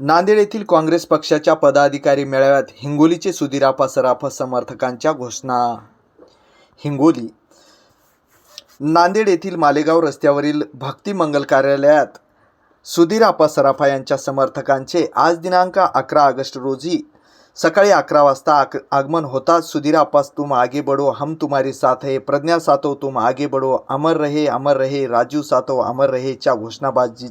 नांदेड येथील काँग्रेस पक्षाच्या पदाधिकारी मेळाव्यात हिंगोलीचे सुधीरापा सराफा समर्थकांच्या घोषणा. हिंगोली. नांदेड येथील मालेगाव रस्त्यावरील भक्ती मंगल कार्यालयात सुधीर सराफा यांच्या समर्थकांचे आज दिनांक अकरा ऑगस्ट रोजी सकाळी अकरा वाजता आक आगमन होताच सुधीर आप्पास तुम आगे बढ़ो हम तुम्हारी साथ है प्रज्ञा सातो तुम आगे बढ़ो अमर रहे अमर रहे राजू सातो अमर रहेच्या घोषणाबाजी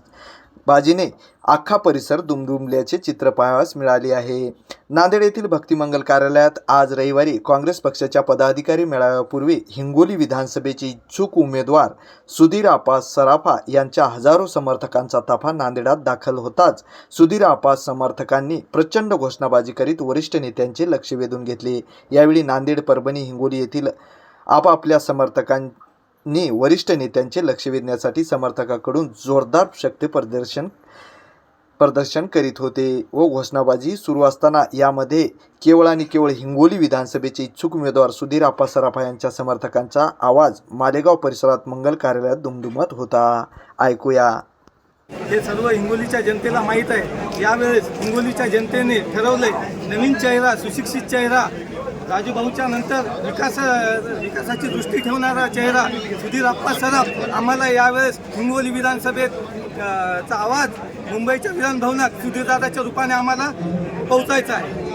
बाजीने अख्खा परिसर दुमदुमल्याचे चित्र पाहावयास मिळाले आहे. नांदेड येथील भक्तिमंगल कार्यालयात आज रविवारी काँग्रेस पक्षाच्या पदाधिकारी मेळाव्यापूर्वी हिंगोली विधानसभेचे इच्छुक उमेदवार सुधीर आपा सराफा यांच्या हजारो समर्थकांचा ताफा नांदेडात दाखल होताच सुधीर आपा समर्थकांनी प्रचंड घोषणाबाजी करीत वरिष्ठ नेत्यांचे लक्ष वेधून घेतले. यावेळी नांदेड परभणी हिंगोली येथील आपापल्या समर्थकां नी वरिष्ठ नेत्यांचे लक्ष वेधण्यासाठी समर्थकाकडून जोरदार शक्ती प्रदर्शन प्रदर्शन करीत होते व घोषणाबाजी सुरू असताना यामध्ये केवळ आणि केवळ हिंगोली विधानसभेचे इच्छुक उमेदवार सुधीर आप्पा सराफा यांच्या समर्थकांचा आवाज मालेगाव परिसरात मंगल कार्यालयात दुमदुमत होता. ऐकूया. हे सर्व हिंगोलीच्या जनतेला माहीत आहे. यावेळेस हिंगोलीच्या जनतेने ठरवले नवीन चेहरा सुशिक्षित चेहरा राजूभाऊच्या नंतर विकास विकासाची दृष्टी ठेवणारा चेहरा सुधीर आप्पा सराफ आम्हाला यावेळेस हिंगोली विधानसभेत चा आवाज मुंबईच्या विधानभवनात सुधीरदादाच्या रूपाने आम्हाला पोहोचायचा आहे.